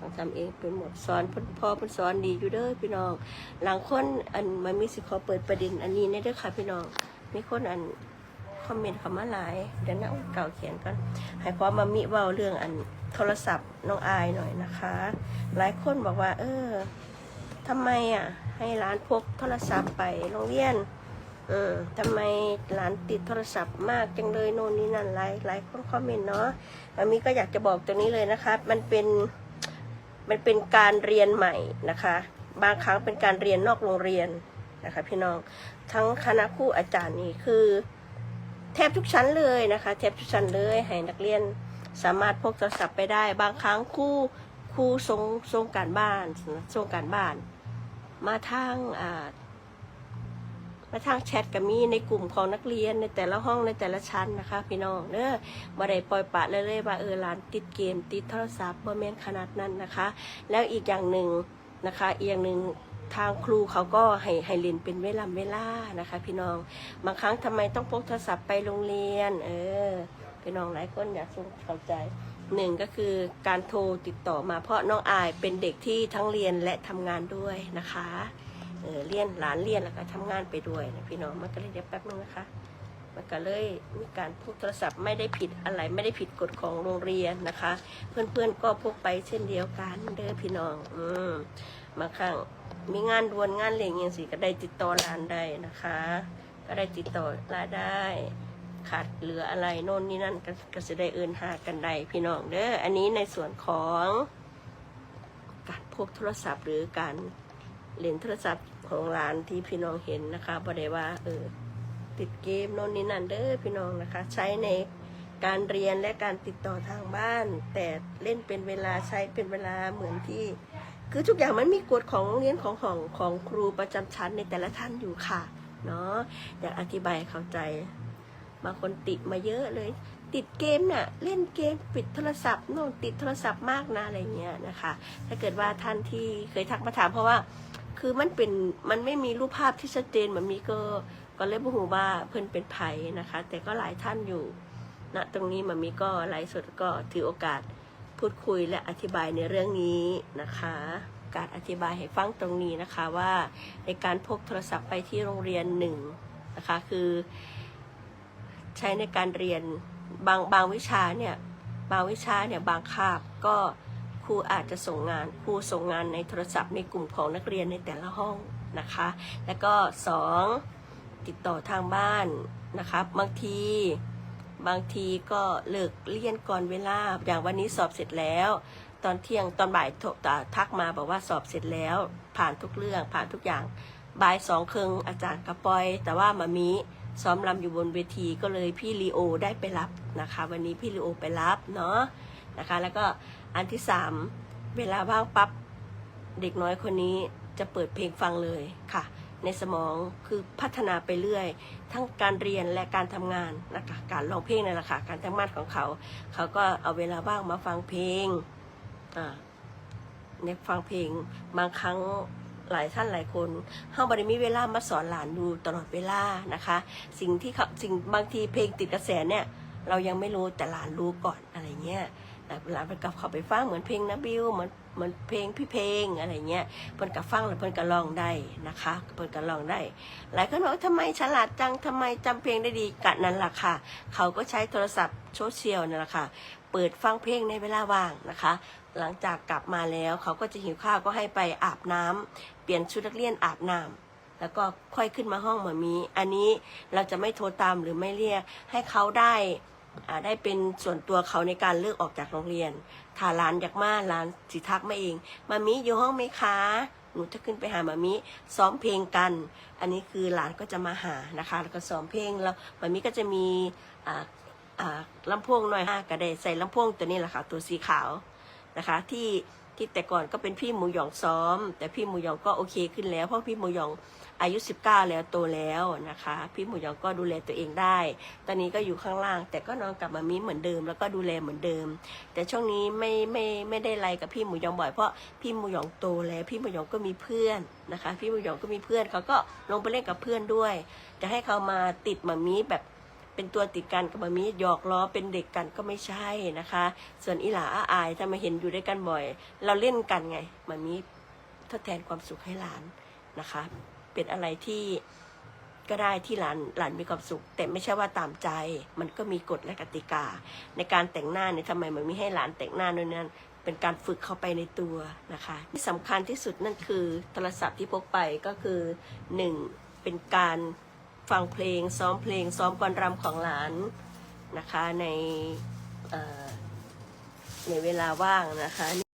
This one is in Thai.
ต้องทำเองเป็นหมดสอนพ่นพ่อเพ่นสอนดีอยู่เด้อพี่น้อง หลังคนอันมันมีสิขอเปิดประเด็นอันนี้ในเด้อค่ะพี่น้อง มีคนอันคอมเมนต์เข้ามาหลายเดี๋ยวนะเอาเก่าเขียนกันให้ความมามิเว้าเรื่องอันโทรศัพท์น้องอายหน่อยนะคะ หลายคนบอกว่า เออทำไมอะ ให้ร้านพกโทรศัพท์ไปโรงเรียนเออทำไมหลานติดโทรศัพท์มากจังเลยโน่นนี่นั่นหลายหลายคนคอมเมนต์เนาะมามีก็อยากจะบอกตรงนี้เลยนะคะ มันเป็น มันเป็นการเรียนใหม่นะคะ บางครั้งเป็นการเรียนนอกโรงเรียนนะคะพี่น้องทั้งคณะครูอาจารย์นี่คือ แทบทุกชั้นเลยนะคะแทบทุกชั้นเลยให้นักเรียนสามารถพกโทรศัพท์ไปได้ บางครั้งครูครูทรงทรงการบ้านทรงการบ้าน มาทางอ่า มาทางแชทก็มีในกลุ่มของนักเรียนในแต่ละห้องในแต่ละชั้นนะคะ พี่น้องเด้อบ่ได้ปล่อยปะเลยเลยว่าเออหลานติดเกม ติดโทรศัพท์บ่แม่นขนาดนั้นนะคะ แล้วอีกอย่างหนึ่งนะคะอีกอย่างหนึ่งทางครูเขาก็ให้ให้เรียนเป็นเวลาเวลานะคะ พี่น้องบางครั้งทำไมต้องพกโทรศัพท์ไปโรงเรียน เออพี่น้องหลายคนอยากเข้าใจหนึ่งก็คือการโทรติดต่อมาเพราะน้องอายเป็นเด็กที่ทั้งเรียนและทำงานด้วยนะคะ เออเรียนหลานเรียนแล้วก็ทำงานไปด้วยนะพี่น้องมันก็เลยเดี๋ยวแป๊บนึงนะคะ มันก็เลยมีการพกโทรศัพท์ไม่ได้ผิดอะไรไม่ได้ผิดกฎของโรงเรียนนะคะ เพื่อนๆก็พกไปเช่นเดียวกันเด้อพี่น้อง อืมบางครั้งมีงานด่วนงานเลี้ยงอย่างสิก็ได้ติดต่อร้านได้นะคะ ก็ได้ติดต่อร้านได้ขาดเหลืออะไรโน่นนี่นั่นก็ก็จะได้เอินหากันได้พี่น้องเด้ออันนี้ในส่วนของการพกโทรศัพท์หรือการ เล่นโทรศัพท์ของร้านที่พี่น้องเห็นนะคะบ่ได้ว่าเออติดเกมโน่นนี่นั่นเด้อพี่น้องนะคะ ใช้ในการเรียนและการติดต่อทางบ้าน แต่เล่นเป็นเวลาใช้เป็นเวลาเหมือนที่ คือทุกอย่างมันมีกฎของโรงเรียนของของของครูประจำชั้นในแต่ละท่านอยู่ค่ะเนาะอยากอธิบายเข้าใจบางคนติดมาเยอะเลย ติดเกมน่ะเล่นเกมปิดโทรศัพท์โน่นติดโทรศัพท์มากนะอะไรเงี้ยนะคะ ถ้าเกิดว่าท่านที่เคยทักมาถามเพราะว่า คือมันเป็นมันไม่มีรูปภาพที่ชัดเจนเหมือนมีก็ก็เลยบอกว่าเพิ่อนเป็นไผ่นะคะ แต่ก็หลายท่านอยู่ณตรงนี้มันมีก็ไลฟ์สดก็ถือโอกาสพูดคุยและอธิบายในเรื่องนี้นะคะ การอธิบายให้ฟังตรงนี้นะคะว่าในการพกโทรศัพท์ไปที่โรงเรียนหนึ่งนะคะคือ ใช้ในการเรียนบางบางวิชาเนี่ยบางวิชาเนี่ยบางคาบก็ รูอาจจะส่งงานครูส่งงานในโทรศัพท์ในกลุ่มของนักเรียนในแต่ละห้องนะคะ แล้วก็สองติดต่อทางบ้านนะคะบางทีบางทีก็เลิกเรียนก่อนเวลา อย่างวันนี้สอบเสร็จแล้ว ตอนเที่ยงตอนบ่ายทักมาบอกว่าสอบเสร็จแล้ว ผ่านทุกเรื่องผ่านทุกอย่างบ่ายสองครึ่งอาจารย์กระปอย แต่ว่ามามีซ้อมรำอยู่บนเวทีก็เลยพี่ลีโอได้ไปรับนะคะ วันนี้พี่ลีโอไปรับเนาะ นะคะ แล้วก็อันที่สามเวลาว่างปั๊บเด็กน้อยคนนี้จะเปิดเพลงฟังเลยค่ะ ในสมองคือพัฒนาไปเรื่อย ทั้งการเรียนและการทำงานนะคะการร้องเพลงนั่นแหละค่ะการทำงานของเขา เขาก็เอาเวลาว่างมาฟังเพลงอ่าเนี่ยฟังเพลงบางครั้งหลายท่านหลายคนเฮาบ่ได้มีเวลามาสอนหลานดูตลอดเวลานะคะ สิ่งที่เขาสิ่งบางทีเพลงติดกระแสเนี่ย เรายังไม่รู้แต่หลานรู้ก่อนอะไรเงี้ย แต่หลาเพิ่นกับเขาไปฟังเหมือนเพลงนะบิวเหมือนเหมือนเพลงพี่เพลงอะไรเงี้ยเพิ่นกับฟังแล้วเพิ่นก็ร้องได้นะคะเพิ่นก็ร้องได้ หลายคนบอกทำไมฉลาดจังทำไมจำเพลงได้ดีกะนั้นล่ะค่ะ เขาก็ใช้โทรศัพท์โซเชียลนั่นแหละค่ะเปิดฟังเพลงในเวลาว่างนะคะ หลังจากกลับมาแล้วเขาก็จะหิวข้าวก็ให้ไปอาบน้ำเปลี่ยนชุดนักเรียนอาบน้ำแล้วก็ค่อยขึ้นมาห้องหมามี อันนี้เราจะไม่โทรตามหรือไม่เรียกให้เขาได้ ได้เป็นส่วนตัวเขาในการเลือกออกจากโรงเรียนถ้าร้านอยากมาร้านสิทักมาเองมามิอยู่ห้องไหมคะหนูจะขึ้นไปหามามิซ้อมเพลงกัน อันนี้คือหลานก็จะมาหานะคะ แล้วก็ซ้อมเพลงแล้วมามิก็จะมีอ่าอ่าลำโพงหน่อยฮะก็ได้ใส่ลำโพงตัวนี้แหละค่ะ ตัวสีขาวนะคะที่ ที่แต่ก่อนก็เป็นพี่หมูหยองซ้อม แต่พี่หมูหยองก็โอเคขึ้นแล้ว เพราะพี่หมูหยองอายุ 19 แล้วโตแล้วนะคะ พี่หมูหยองก็ดูแลตัวเองได้ ตอนนี้ก็อยู่ข้างล่าง แต่ก็นอนกับมามีเหมือนเดิม แล้วก็ดูแลเหมือนเดิม แต่ช่วงนี้ไม่ไม่ไม่ได้ไลกับพี่หมูหยองบ่อยเพราะพี่หมูหยองโตแล้วพี่หมูหยองก็มีเพื่อนนะคะ พี่หมูหยองก็มีเพื่อนเขาก็ลงไปเล่นกับเพื่อนด้วย จะให้เขามาติดมามีแบบ เป็นตัวติดกันกับมามีหยอกล้อเป็นเด็กกันก็ไม่ใช่นะคะ ส่วนอีหลาอาอายถ้ามาเห็นอยู่ด้วยกันบ่อย เราเล่นกันไงมามีทดแทนความสุขให้หลานนะคะ เป็นอะไรที่ก็ได้ที่หลานหลานมีความสุข แต่ไม่ใช่ว่าตามใจ มันก็มีกฎและกติกา ในการแต่งหน้าเนี่ยทำไมมันไม่ให้หลานแต่งหน้าด้วยนั้นเป็นการฝึกเข้าไปในตัวนะคะ ที่สำคัญที่สุดนั่นคือโทรศัพท์ที่พกไปก็คือหนึ่งเป็นการ ฟังเพลง ซ้อมเพลง ซ้อมกรรำของหลานนะคะในในเวลาว่างนะคะ